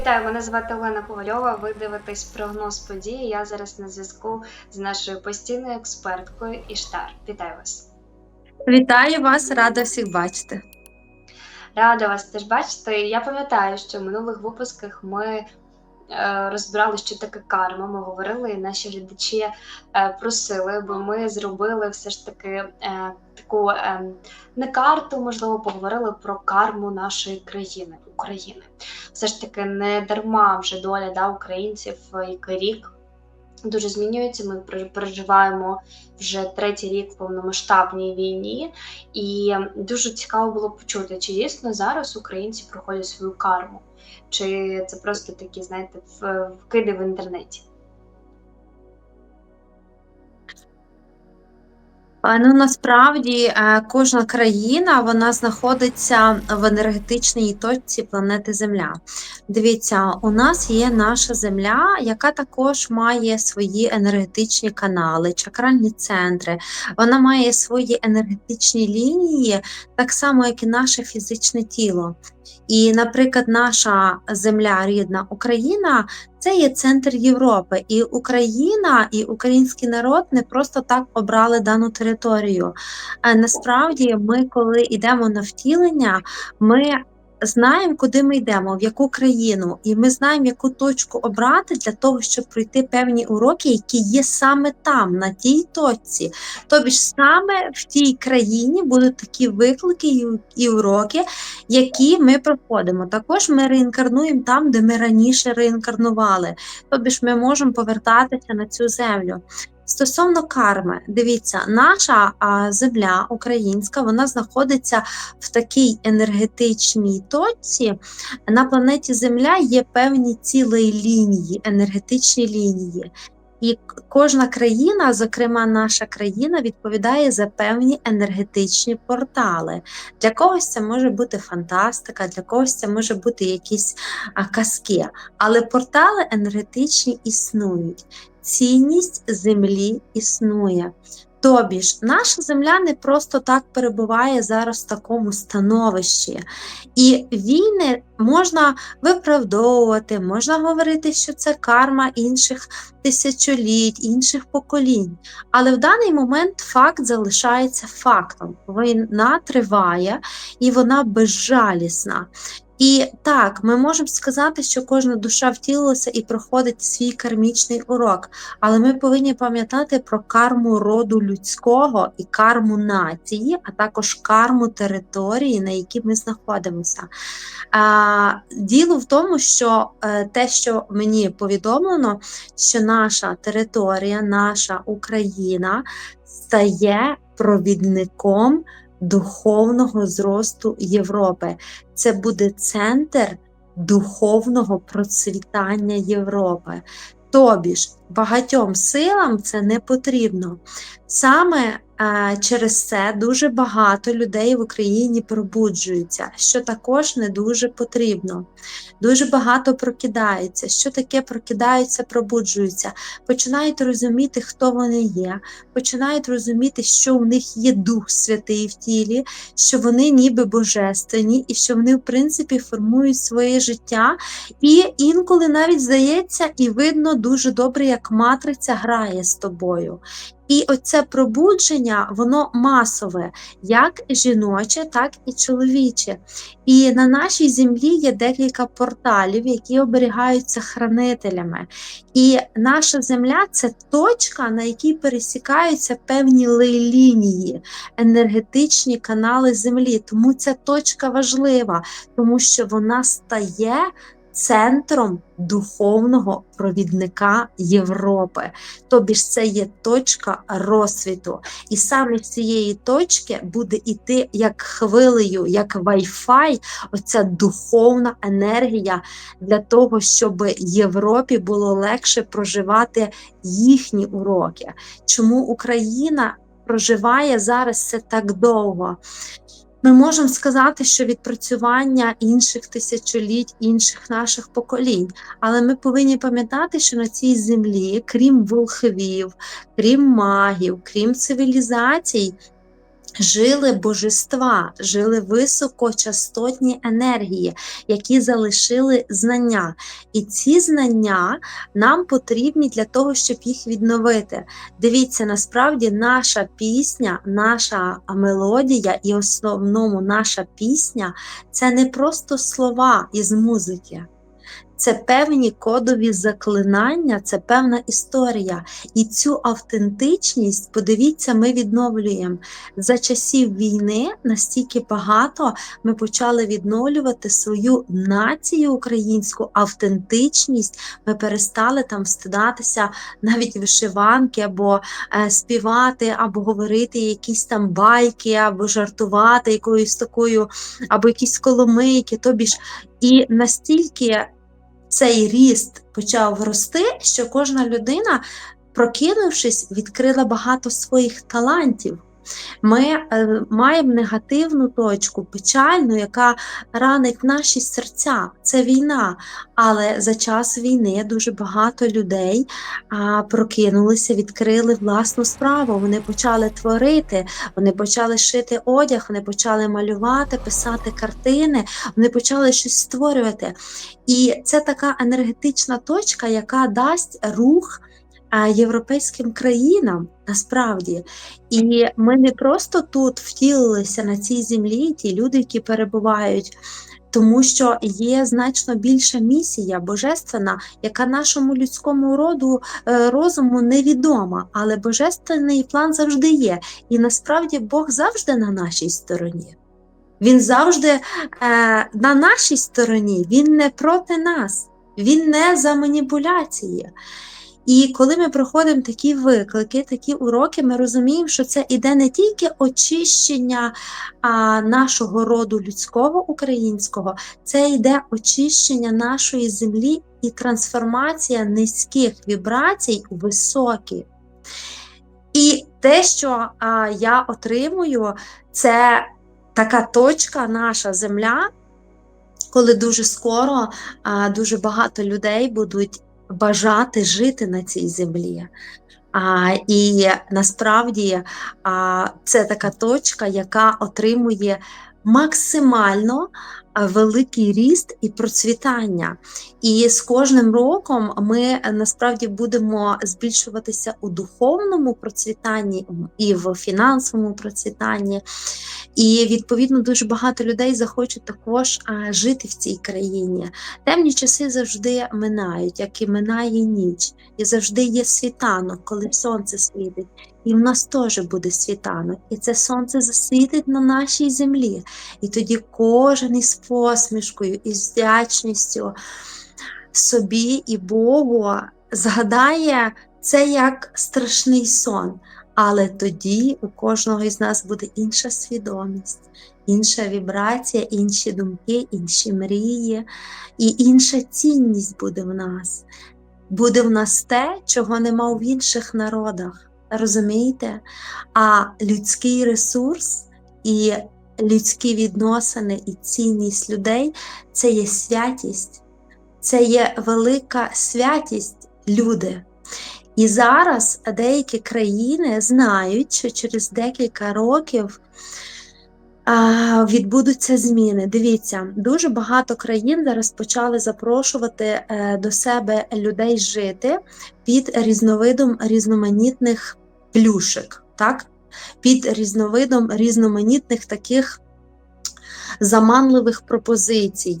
Вітаю, мене звати Олена Ковальова. Ви дивитесь прогноз подій. Я зараз на зв'язку з нашою постійною експерткою Іштар. Вітаю вас. Вітаю вас, рада всіх бачити. Рада вас теж бачити. Я пам'ятаю, що в минулих випусках ми розбирали, що таке карма. Ми говорили, і наші глядачі е, просили, бо ми зробили все ж таки е, таку е, не карту, можливо, поговорили про карму нашої країни України. Все ж таки не дарма вже доля да, українців, е, який рік. Дуже змінюється. Ми пере- переживаємо вже третій рік в повномасштабній війні, і дуже цікаво було почути, чи дійсно зараз українці проходять свою карму, чи це просто такі, знаєте, вкиди в інтернеті. Ну насправді е, кожна країна вона знаходиться в енергетичній точці планети Земля. Дивіться, у нас є наша Земля, яка також має свої енергетичні канали, чакральні центри. Вона має свої енергетичні лінії, так само, як і наше фізичне тіло. І, наприклад, наша земля рідна Україна це є центр Європи, і Україна і український народ не просто так обрали дану територію. А насправді, ми, коли йдемо на втілення, ми знаємо, куди ми йдемо, в яку країну, і ми знаємо, яку точку обрати для того, щоб пройти певні уроки, які є саме там, на тій точці. Тобі ж саме в тій країні будуть такі виклики і, уроки, які ми проходимо. Також ми реінкарнуємо там, де ми раніше реінкарнували. Тобі ж ми можемо повертатися на цю землю. Стосовно карми, дивіться, наша земля українська, вона знаходиться в такій енергетичній точці. На планеті Земля є певні цілі лінії, енергетичні лінії. І кожна країна, зокрема наша країна, відповідає за певні енергетичні портали. Для когось це може бути фантастика, для когось це може бути якісь казки. Але портали енергетичні існують. Цінність землі існує. Тобі ж наша земля не просто так перебуває зараз в такому становищі. І війни можна виправдовувати, можна говорити, що це карма інших тисячоліть, інших поколінь. Але в даний момент факт залишається фактом. Війна триває і вона безжалісна. І так, ми можемо сказати, що кожна душа втілилася і проходить свій кармічний урок, але ми повинні пам'ятати про карму роду людського і карму нації, а також карму території, на якій ми знаходимося. А, діло в тому, що е, те, що мені повідомлено, що наша територія, наша Україна стає провідником духовного зросту Європи. Це буде центр духовного процвітання Європи. Тобі ж багатьом силам це не потрібно. Саме через це дуже багато людей в Україні пробуджуються, що також не дуже потрібно. Дуже багато прокидаються. Що таке прокидаються, пробуджуються, починають розуміти, хто вони є, починають розуміти, що в них є Дух Святий в тілі, що вони ніби божественні, і що вони, в принципі, формують своє життя. І інколи навіть здається, і видно дуже добре, як матриця грає з тобою. І оце пробудження, воно масове, як жіноче, так і чоловіче. І на нашій землі є декілька порталів, які оберігаються хранителями. І наша земля це точка, на якій пересікаються певні лінії, енергетичні канали землі. Тому ця точка важлива, тому що вона стає центром духовного провідника Європи. Тобі ж це є точка розсвіту. І саме з цієї точки буде йти як хвилею, як Wi-Fi, оця духовна енергія для того, щоб Європі було легше проживати їхні уроки. Чому Україна проживає зараз це так довго? Ми можемо сказати, що відпрацювання інших тисячоліть, інших наших поколінь, але ми повинні пам'ятати, що на цій землі, крім волхвів, крім магів, крім цивілізацій, жили божества, жили високочастотні енергії, які залишили знання. І ці знання нам потрібні для того, щоб їх відновити. Дивіться, насправді наша пісня, наша мелодія і основному наша пісня це не просто слова із музики. Це певні кодові заклинання, це певна історія. І цю автентичність, подивіться, ми відновлюємо. За часів війни настільки багато ми почали відновлювати свою націю українську автентичність. Ми перестали там стидатися навіть вишиванки, або е, співати, або говорити якісь там байки, або жартувати якоюсь такою, або якісь коломийки. Тобі ж і настільки цей ріст почав рости, що кожна людина, прокинувшись, відкрила багато своїх талантів. Ми е, маємо негативну точку, печальну, яка ранить наші серця. Це війна. Але за час війни дуже багато людей прокинулися, відкрили власну справу. Вони почали творити, вони почали шити одяг, вони почали малювати, писати картини, вони почали щось створювати. І це така енергетична точка, яка дасть рух європейським країнам насправді. І ми не просто тут втілилися на цій землі, ті люди, які перебувають. Тому що є значно більша місія божественна, яка нашому людському роду е, розуму невідома, але божественний план завжди є. І насправді Бог завжди на нашій стороні. Він завжди е, на нашій стороні, він не проти нас, він не за маніпуляції. І коли ми проходимо такі виклики, такі уроки, ми розуміємо, що це іде не тільки очищення а, нашого роду людського українського, це йде очищення нашої землі і трансформація низьких вібрацій у високі. І те, що а, я отримую, це така точка, наша земля, коли дуже скоро а, дуже багато людей будуть бажати жити на цій землі. А, І насправді а, це така точка, яка отримує максимально великий ріст і процвітання. І з кожним роком ми насправді будемо збільшуватися у духовному процвітанні і в фінансовому процвітанні. І відповідно дуже багато людей захочуть також жити в цій країні. Темні часи завжди минають, як і минає ніч, і завжди є світанок, коли сонце світить. І в нас теж буде світанок, і це сонце засвітить на нашій землі. І тоді кожен із посмішкою, із вдячністю собі і Богу згадає це як страшний сон. Але тоді у кожного із нас буде інша свідомість, інша вібрація, інші думки, інші мрії, і інша цінність буде в нас. Буде в нас те, чого нема в інших народах. Розумієте? А людський ресурс і людські відносини і цінність людей це є святість, це є велика святість люди. І зараз деякі країни знають, що через декілька років відбудуться зміни. Дивіться, дуже багато країн зараз почали запрошувати е, до себе людей жити під різновидом різноманітних плюшек, так? Під різновидом різноманітних таких заманливих пропозицій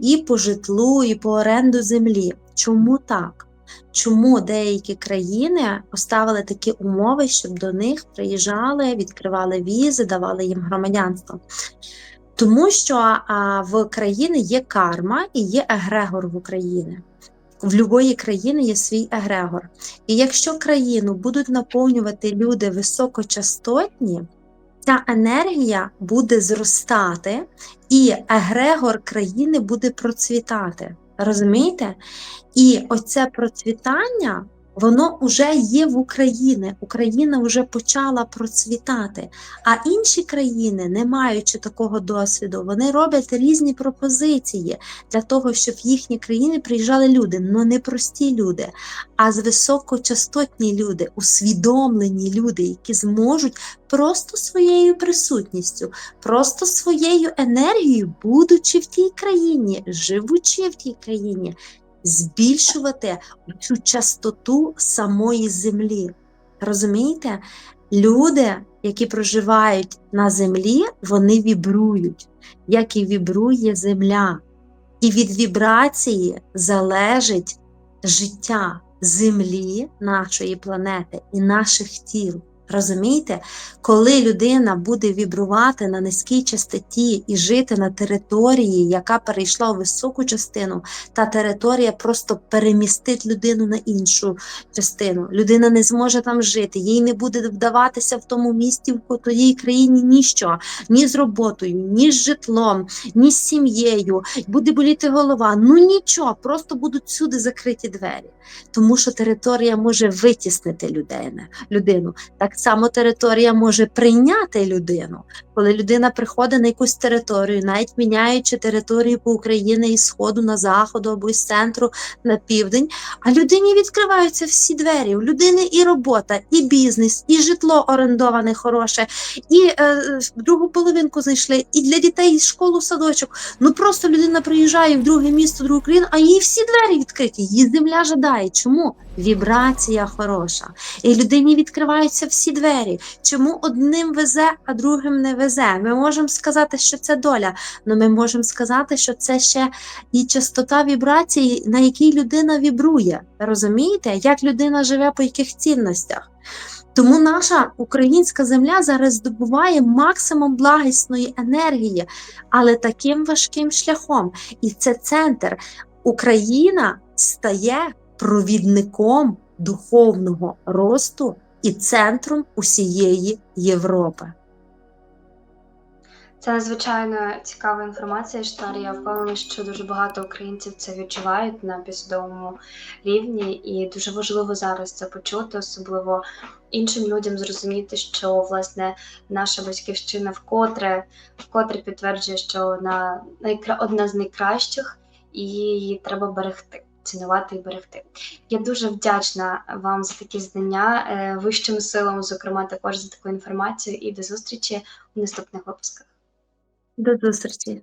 і по житлу, і по оренду землі. Чому так? Чому деякі країни поставили такі умови, щоб до них приїжджали, відкривали візи, давали їм громадянство? Тому що а, в країни є карма і є егрегор в Україні. В будь-якої країни є свій егрегор. І якщо країну будуть наповнювати люди високочастотні, ця енергія буде зростати, і егрегор країни буде процвітати. Розумієте? І оце процвітання Воно вже є в Україні. Україна вже почала процвітати. А інші країни, не маючи такого досвіду, вони роблять різні пропозиції для того, щоб в їхні країни приїжджали люди, але не прості люди, а з високочастотні люди, усвідомлені люди, які зможуть просто своєю присутністю, просто своєю енергією, будучи в тій країні, живучи в тій країні, збільшувати цю частоту самої землі. Розумієте? Люди, які проживають на землі, вони вібрують, як і вібрує земля. І від вібрації залежить життя землі, нашої планети і наших тіл. Розумієте, коли людина буде вібрувати на низькій частоті і жити на території, яка перейшла у високу частину, та територія просто перемістить людину на іншу частину. Людина не зможе там жити, їй не буде вдаватися в тому місті, в тій країні ніщо, ні з роботою, ні з житлом, ні з сім'єю. Буде боліти голова. Ну нічого, просто будуть всюди закриті двері, тому що територія може витіснити людину. людину. Так само територія може прийняти людину. Коли людина приходить на якусь територію, навіть міняючи територію по Україні із сходу на заходу або із центру на південь, а людині відкриваються всі двері. У людини і робота, і бізнес, і житло орендоване хороше, і е, другу половинку знайшли, і для дітей і школу, садочок. Ну просто людина приїжджає в друге місто, в другу країну, а їй всі двері відкриті. Її земля жадає. Чому? Вібрація хороша. І людині відкриваються всі двері. Чому одним везе, а другим не везе? Ми можемо сказати, що це доля, але ми можемо сказати, що це ще і частота вібрації, на якій людина вібрує. Розумієте, як людина живе по яких цінностях? Тому наша українська земля зараз здобуває максимум благісної енергії, але таким важким шляхом. І це центр. Україна стає провідником духовного росту і центром усієї Європи. Це надзвичайно цікава інформація, Штар. Я впевнена, що дуже багато українців це відчувають на підсвідомому рівні, і дуже важливо зараз це почути, особливо іншим людям зрозуміти, що власне наша батьківщина вкотре вкотре підтверджує, що вона найкра... одна з найкращих, і її треба берегти. Цінувати і берегти. Я дуже вдячна вам за такі знання, е, вищим силам, зокрема, також за таку інформацію, і до зустрічі у наступних випусках. До зустрічі!